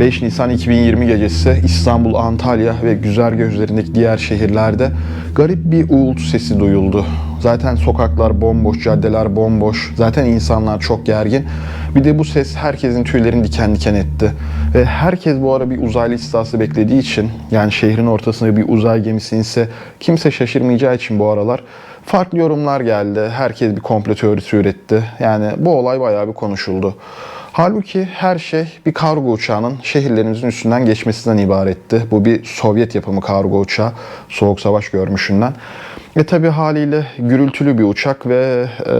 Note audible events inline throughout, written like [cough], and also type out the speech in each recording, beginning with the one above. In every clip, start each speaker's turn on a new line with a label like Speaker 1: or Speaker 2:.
Speaker 1: 5 Nisan 2020 gecesi İstanbul, Antalya ve Güzergah üzerindeki diğer şehirlerde garip bir uğultu sesi duyuldu. Zaten sokaklar bomboş, caddeler bomboş. Zaten insanlar çok gergin. Bir de bu ses herkesin tüylerini diken diken etti. Ve herkes bu ara bir uzaylı istihası beklediği için yani şehrin ortasında bir uzay gemisi inse kimse şaşırmayacağı için bu aralar farklı yorumlar geldi. Herkes bir komplo teorisi üretti. Yani bu olay bayağı bir konuşuldu. Halbuki her şey bir kargo uçağının şehirlerimizin üstünden geçmesinden ibaretti. Bu bir Sovyet yapımı kargo uçağı. Soğuk savaş görmüşünden. Ve tabi haliyle gürültülü bir uçak ve e,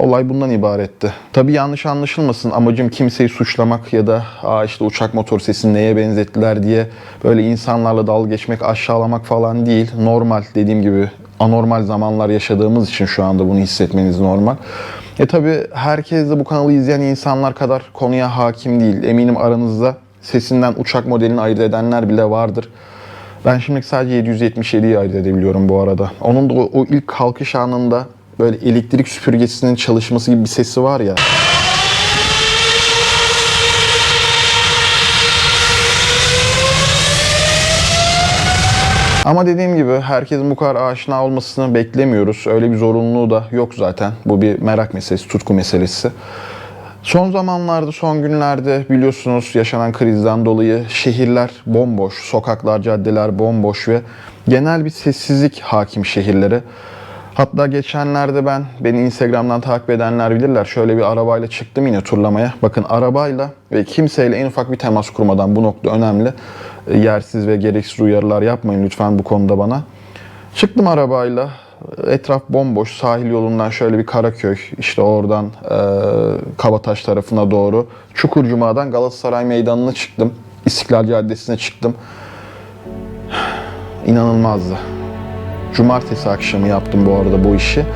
Speaker 1: olay bundan ibaretti. Tabi yanlış anlaşılmasın amacım kimseyi suçlamak ya da Aa işte uçak motor sesini neye benzettiler diye böyle insanlarla dalga geçmek, aşağılamak falan değil. Normal dediğim gibi anormal zamanlar yaşadığımız için şu anda bunu hissetmeniz normal. E tabi herkes de bu kanalı izleyen insanlar kadar konuya hakim değil. Eminim aranızda sesinden uçak modelini ayırt edenler bile vardır. Ben şimdi sadece 777'yi ayırt edebiliyorum bu arada. Onun da o, ilk kalkış anında böyle elektrik süpürgesinin çalışması gibi bir sesi var ya. Ama dediğim gibi herkesin bu kadar aşina olmasını beklemiyoruz. Öyle bir zorunluluğu da yok zaten. Bu bir merak meselesi, tutku meselesi. Son zamanlarda, son günlerde biliyorsunuz yaşanan krizden dolayı şehirler bomboş, sokaklar, caddeler bomboş ve genel bir sessizlik hakim şehirlere. Hatta geçenlerde ben, beni Instagram'dan takip edenler bilirler. Şöyle bir arabayla çıktım yine turlamaya. Bakın arabayla ve kimseyle en ufak bir temas kurmadan bu nokta önemli. E, Yersiz ve gereksiz uyarılar yapmayın lütfen bu konuda bana. Çıktım arabayla. Etraf bomboş. Sahil yolundan şöyle bir Karaköy, işte oradan e, Kabataş tarafına doğru. Çukurcuma'dan Galatasaray Meydanı'na çıktım. İstiklal Caddesi'ne çıktım. [sighs] İnanılmazdı. Cumartesi akşamı yaptım bu arada bu işi.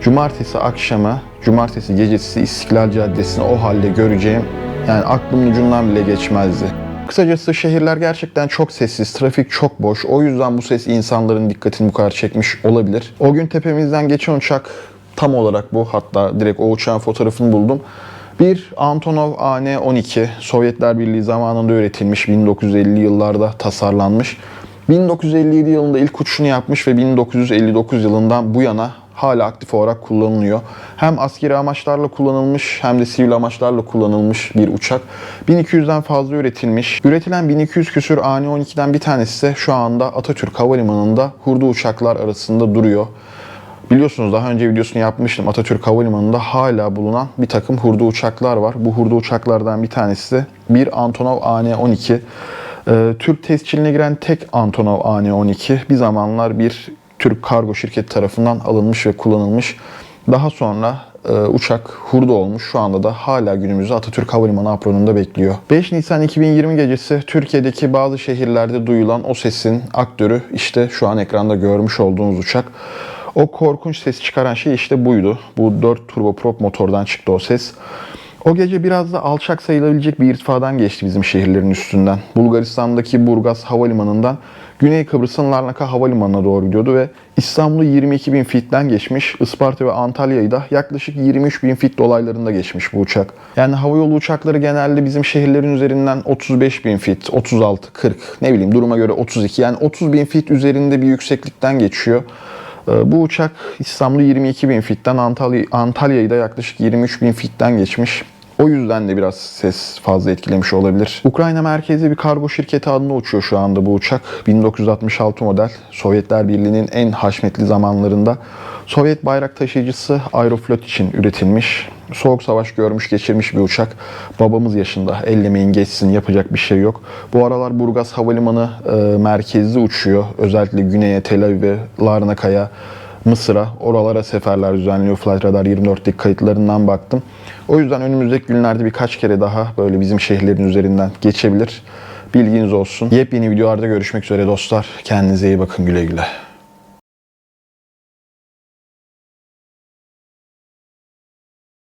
Speaker 1: Cumartesi akşamı, cumartesi gecesi İstiklal Caddesi'ni o halde göreceğim. Yani aklımın ucundan bile geçmezdi. Kısacası şehirler gerçekten çok sessiz, trafik çok boş. O yüzden bu ses insanların dikkatini bu kadar çekmiş olabilir. O gün tepemizden geçen uçak tam olarak bu. Hatta direkt o uçağın fotoğrafını buldum. Bir Antonov AN-12 Sovyetler Birliği zamanında üretilmiş, 1950 yıllarda tasarlanmış. 1957 yılında ilk uçuşunu yapmış ve 1959 yılından bu yana hala aktif olarak kullanılıyor. Hem askeri amaçlarla kullanılmış hem de sivil amaçlarla kullanılmış bir uçak. 1200'den fazla üretilmiş. Üretilen 1200 küsür AN-12'den bir tanesi ise şu anda Atatürk Havalimanı'nda hurda uçaklar arasında duruyor. Biliyorsunuz daha önce videosunu yapmıştım. Atatürk Havalimanı'nda hala bulunan bir takım hurda uçaklar var. Bu hurda uçaklardan bir tanesi de bir Antonov AN-12. Ee, Türk tescilline giren tek Antonov AN-12 bir zamanlar bir Türk kargo şirketi tarafından alınmış ve kullanılmış. Daha sonra e, uçak hurda olmuş. Şu anda da hala günümüzde Atatürk Havalimanı apronunda bekliyor. 5 Nisan 2020 gecesi Türkiye'deki bazı şehirlerde duyulan o sesin aktörü işte şu an ekranda görmüş olduğunuz uçak. O korkunç ses çıkaran şey işte buydu. Bu 4 turboprop motordan çıktı o ses. O gece biraz da alçak sayılabilecek bir irtifadan geçti bizim şehirlerin üstünden. Bulgaristan'daki Burgaz Havalimanı'ndan Güney Kıbrıs'ın Larnaka Havalimanı'na doğru gidiyordu ve İstanbul'u 22 bin fitten geçmiş, Isparta ve Antalya'yı da yaklaşık 23 bin fit dolaylarında geçmiş bu uçak. Yani havayolu uçakları genelde bizim şehirlerin üzerinden 35 bin fit, 36, 40 ne bileyim duruma göre 32 yani 30 bin fit üzerinde bir yükseklikten geçiyor. Ee, Bu uçak İstanbul'u 22 bin fitten, Antalya, Antalya'yı da yaklaşık 23 bin fitten geçmiş. O yüzden de biraz ses fazla etkilemiş olabilir. Ukrayna merkezli bir kargo şirketi adına uçuyor şu anda bu uçak. 1966 model. Sovyetler Birliği'nin en haşmetli zamanlarında Sovyet bayrak taşıyıcısı Aeroflot için üretilmiş. Soğuk savaş görmüş geçirmiş bir uçak. Babamız yaşında. Ellemeyin geçsin yapacak bir şey yok. Bu aralar Burgaz Havalimanı e, merkezli uçuyor. Özellikle güneye Tel Aviv'e, Larnaka'ya, Mısır'a, oralara seferler düzenliyor. Flight Radar 24'teki kayıtlarından baktım. O yüzden önümüzdeki günlerde birkaç kere daha böyle bizim şehirlerin üzerinden geçebilir. Bilginiz olsun. Yepyeni videolarda görüşmek üzere dostlar. Kendinize iyi bakın güle güle.